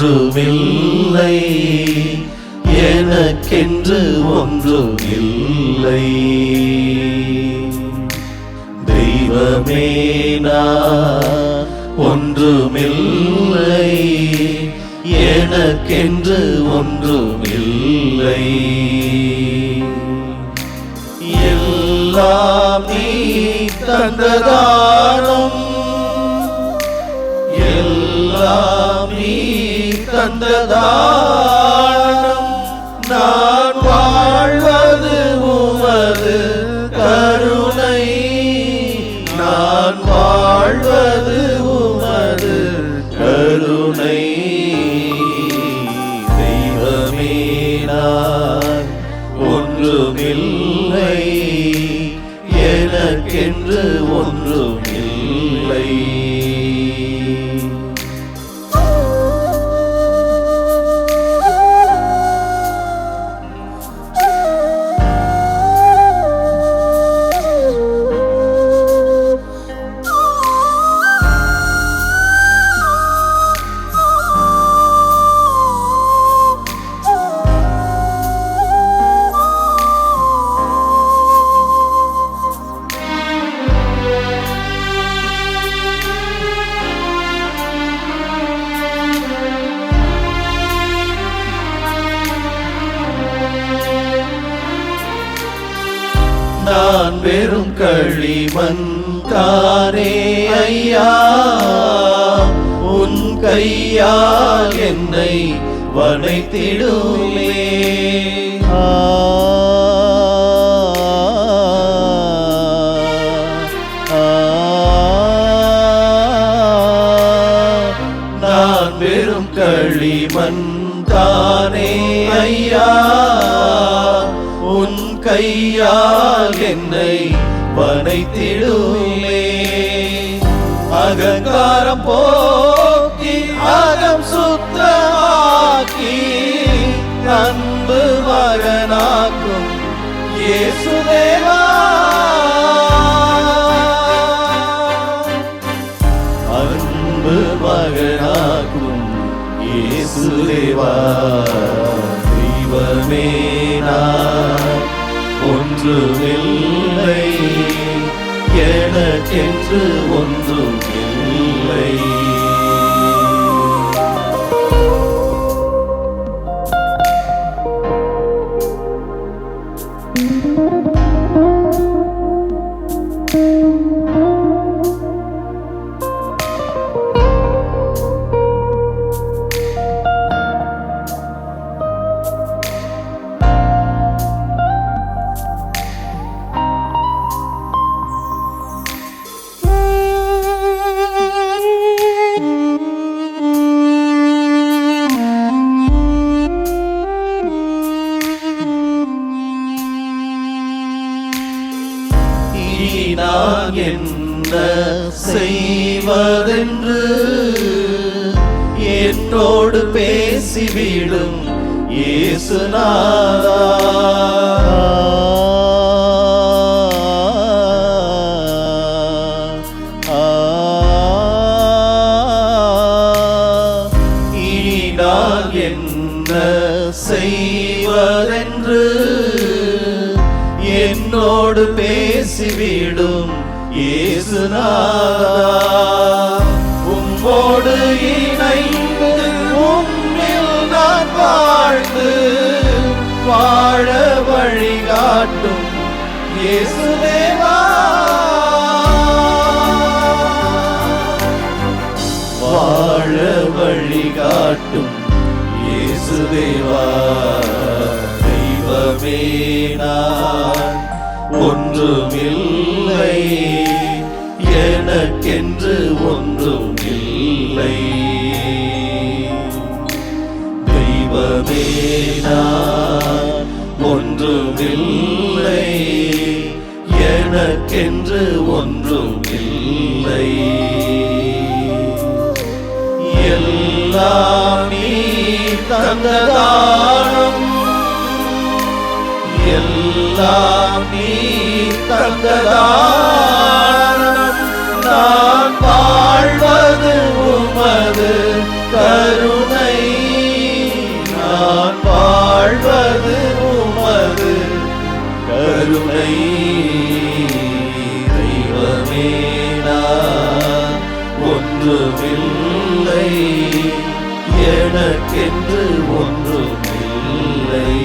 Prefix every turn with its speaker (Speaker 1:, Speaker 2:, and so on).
Speaker 1: ஒன்றுமில்லை. எனக்கென்று ஒன்றும் இல்லை தெய்வமே ஒன்றுமில்லை. எனக்கென்று ஒன்றுமில்லை. எல்லாம் நீ தந்ததானம். தந்ததானம் பெரும் வெறும் களிமண் தானே ஐயா. உன் கையால் என்னை வனைத்திடுமே. நான் வெறும் களிமண் தானே ஐயா. உன் கையா கையால் என்னை வனைத்திடுமே அகங்காரம் போக்கி அகம் சுத்தமாக்கி அன்பு மகனாக்கும் இயேசுதேவா அன்பு மகனாக்கும் இயேசுதேவா தெய்வமே நான். ஒன்றுமில்லை எனக்கென்று ஒன்றும் இல்லை. you நான் என்ன செய்வதென்று என்னோடு பேசிவிடும் இயேசுநாதா. இனி நான் என்ன செய்வதென்று என்னோடு பேசிவிடும் இயேசுநாதா. உம்மோடு இணைந்து உம்மில் நான் வாழ்ந்து வாழ வழிகாட்டும் இயேசுதேவா. வாழ வழிகாட்டும் இயேசுதேவா. தெய்வமே நான் ஒன்றுமில்லை. எனக்கென்று ஒன்றும் இல்லை தெய்வமே நான் ஒன்றுமில்லை. எனக்கென்று ஒன்றும் இல்லை எல்லாம் நீ தந்ததானம் எல்லாம் நீ தந்ததானம் நான் வாழ்வது உமது கருணை. நான் வாழ்வது உமது கருணை. தெய்வமே நான் ஒன்றுமில்லை. எனக்கென்று ஒன்றுமில்லை.